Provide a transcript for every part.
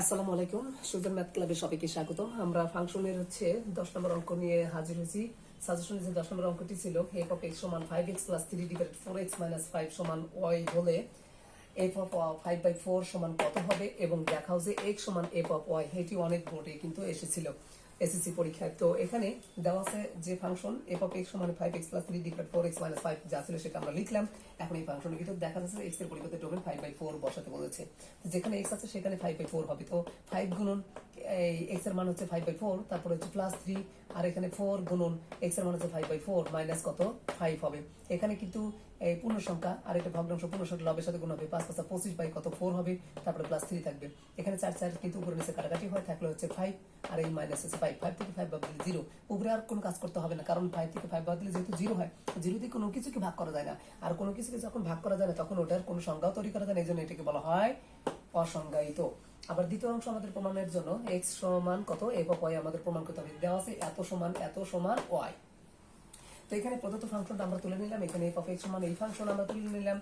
আসসালামু আলাইকুম, সুজন ম্যাথ ক্লাবে সবাইকে স্বাগতম। আমরা ফাংশনের হচ্ছে দশ নম্বর অঙ্ক নিয়ে হাজির হয়েছি। সাজেশনে যে দশ নম্বর অঙ্কটি ছিল এফ অফ এক্স সমান five X plus three divide four X minus five সমান ওয়াই হলে F of five by four সমান কত হবে? এবং দেখাও যে এক্স সমান এফ অফ ওয়াই এটি অনেক বোর্ডে কিন্তু এসেছিল। এসএসসি পরীক্ষায়। তো এখানে দেওয়া আছে যে ফাংশন এফ অফ এক্স সমান five X plus three divide four X minus five যা ছিল সেটা আমরা লিখলাম। এখন এই ফাংশনের কিন্তু দেখা যাচ্ছে এক্সের পরিবর্তে ডোমেন ফাইভ বাই ফোর বসাতে বলেছে। যেখানে এক্স আছে সেখানে ফাইভ বাই ফোর হবে। তো ফাইভ গুণন এই এর মান হচ্ছে ফাইভ বাই ফোর তারপরে হচ্ছে প্লাস থ্রি আর এখানে ফোর গুণন এর মান হচ্ছে ফাইভ বাই ফোর মাইনাস কত? হবে। এখানে কিন্তু আর একটা ভগ্নাংশ লবের সাথে গুণ হবে। পাঁচ পঁচিশ বাই কত? ফোর হবে, তারপরে প্লাস থ্রি থাকবে। এখানে চার চার কিন্তু উপরে নিচে কাটাকাটি হয় থাকলে হচ্ছে ফাইভ আর এই মাইনাস হচ্ছে ফাইভ ফাইভ থেকে ফাইভ বাদ দিলে জিরো উপরে আর কোনো কাজ করতে হবে না, কারণ ফাইভ থেকে ফাইভ বাদ দিলে যেহেতু জিরো হয় জিরো দিয়ে কোনো কিছুকে ভাগ করা যায় না। আর কোনো কিছুকে যখন ভাগ করা যায় না, তখন ওটার কোনো সংজ্ঞাও তৈরি করা যায় না, এই জন্য এটাকে বলা হয় অসংজ্ঞায়িত। আবার দ্বিতীয় অংশ আমাদের প্রমাণের জন্য এক্স সমান কত? অফ ওয়াই আমাদের প্রমাণ করতে হবে দেওয়া আছে, এত সমান এত সমান ওয়াই তো এখানে প্রদত্ত ফাংশনটা আমরা তুলে নিলাম। এখানে এফ অফ এক্স সমান এই ফাংশন আমরা তুলে নিলাম।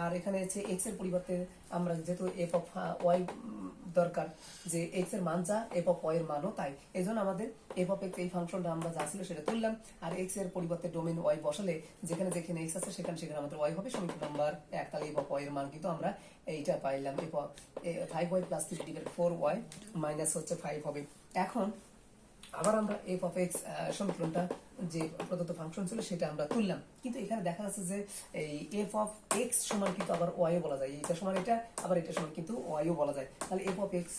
আর এখানে হচ্ছে এক্সের পরিবর্তে আমরা যেহেতু এফ অফ ওয়াই দরকার যে এক্সের মান যা এফ অফ ওয়াই এর মানও তাই। এই জন্য আমাদের এফ অফ এক্স এই ফাংশনটা আমরা যা ছিল সেটা তুললাম। আর এক্সের পরিবর্তে ডোমেন ওয়াই বসালে যেখানে যেখানে এক্স আছে সেখানে সেখানে আমাদের ওয়াই হবে। সমীকরণ নাম্বার এক। তাহলে এফ অফ ওয়াই এর মান কিন্তু আমরা এইটা পাইলাম। F five Y plus three divide four Y minus হচ্ছে ফাইভ হবে। এখন আবার আমরা এফ অফ এক্স সমীকরণটা যে প্রদত্ত ফাংশন ছিল সেটা আমরা তুললাম। কিন্তু এখানে দেখা যাচ্ছে যে এই এফ অফ এক্স সমান কিন্তু আবার ওয়াইও বলা যায়। এটা সমান এটা, আবার এটা সমান কিন্তু ওয়াইও বলা যায়। তাহলে এফ অফ এক্স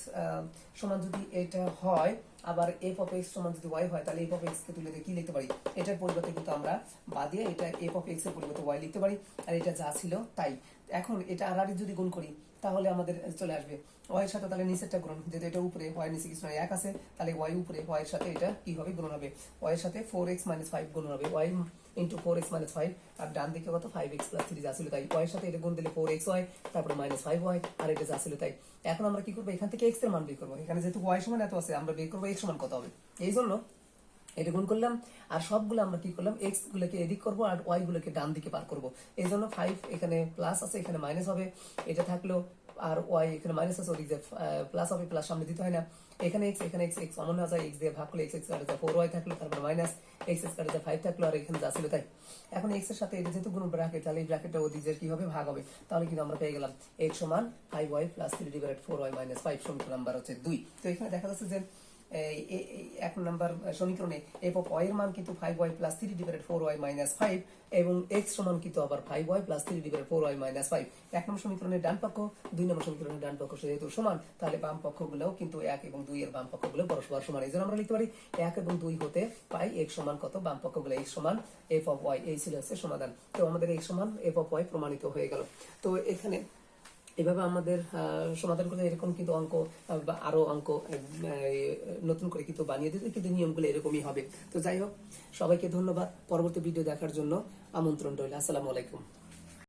সমান যদি এটা হয়, আবার এফ অফ এক্স সমান যদি ওয়াই হয়, তাহলে এফ অফ এক্স কে তুলে দিয়ে কি লিখতে পারি? এটার পরিবর্তে কিন্তু আমরা বাদিয়ে এটা এফ অফ এক্সের পরিবর্তে ওয়াই লিখতে পারি। আর এটা যা ছিল তাই। এখন এটা আর যদি গুণ করি, তাহলে আমাদের চলে আসবে। ওয়াই এর সাথে তাহলে নিচেরটা গুণ, যেহেতু এটা উপরে ওয়াই নিচে কিছু এক আছে, তাহলে ওয়াই উপরে ওয়াই এর সাথে এটা কি হবে গুণ হবে? ওয়াই এর সাথে ফোর এক্স মাইনাস ফাইভ গুণ হবে। Y into four X minus five আর ডান দিকে কত? ফাইভ এক্স প্লাস থ্রি যা ছিল তাই। ওয়াই এর সাথে এটা গুণ দিলে ফোর এক্স ওয়াই তারপরে মাইনাস ফাইভ ওয়াই আর এটা যা তাই। এখন আমরা কি করব? এখান থেকে এক্সের মান বের করব। এখানে যেহেতু ওয়াই সমান এত আছে, আমরা বের করব এক্স সমান কত হবে? এই জন্য এটা গুণ করলাম। আর সবগুলো আমরা কি করলাম? এক্স গুলোকে এদিক করব আর ওয়াই গুলোকে ডান দিকে পার করব। এই জন্য ফাইভ এখানে প্লাস আছে, এখানে মাইনাস হবে। এটা থাকল আর ওয়াই এখানে মাইনাস আছে, ওদিক প্লাস হবে প্লাস সামনে দিতে হয় না। এখানে এক্স এখানে এক্স এক্স অমন না যায় এক্স দিয়ে ভাগ করলে এক্স এক্স কাটে যায় ফোর ওয়াই থাকল, তারপর মাইনাস এক্স এক্স কাটে যায় ফাইভ থাকল, আর এখানে যা ছিল তাই। এখন এক্সের সাথে এটা যেহেতু গুণ ব্র্যাকেট তাহলে এই ব্র্যাকেটটা ওদিক কি হবে? ভাগ হবে। তাহলে কিন্তু আমরা পেয়ে গেলাম এক্স সমান five Y plus three divide four Y minus five সমীকরণ নাম্বার হচ্ছে দুই। তো এখানে দেখা যাচ্ছে যে এক নাম্বার সমীকরণে এফ অফ ওয়াই এর মান কিন্তু five Y plus three divided four Y minus five এবং এক্স সমান কিন্তু আবার five Y plus three divided four Y minus five এক নম্বর সমীকরণের ডান পক্ষ, দুই নম্বর সমীকরণের ডান পক্ষ যেহেতু সমান, তাহলে বাম পক্ষগুলোও কিন্তু এক এবং দুই এর বাম পক্ষগুলো পরস্পর সমান। এই জন্য আমরা লিখতে পারি এক এবং দুই হতে পাই এক্স সমান কত? বাম পক্ষগুলো এক্স সমান এফ অফ ওয়াই এই ছিল হচ্ছে সমাধান। তো আমাদের এক্স সমান এফ অফ ওয়াই প্রমাণিত হয়ে গেল। তো এখানে এভাবে আমাদের সমাধান করে এরকম কিন্তু অঙ্ক, বা আরও অঙ্ক নতুন করে কিন্তু বানিয়ে দিতে কিন্তু নিয়মগুলো এরকমই হবে। তো যাই হোক, সবাইকে ধন্যবাদ। পরবর্তী ভিডিও দেখার জন্য আমন্ত্রণ রইল। আসসালামু আলাইকুম।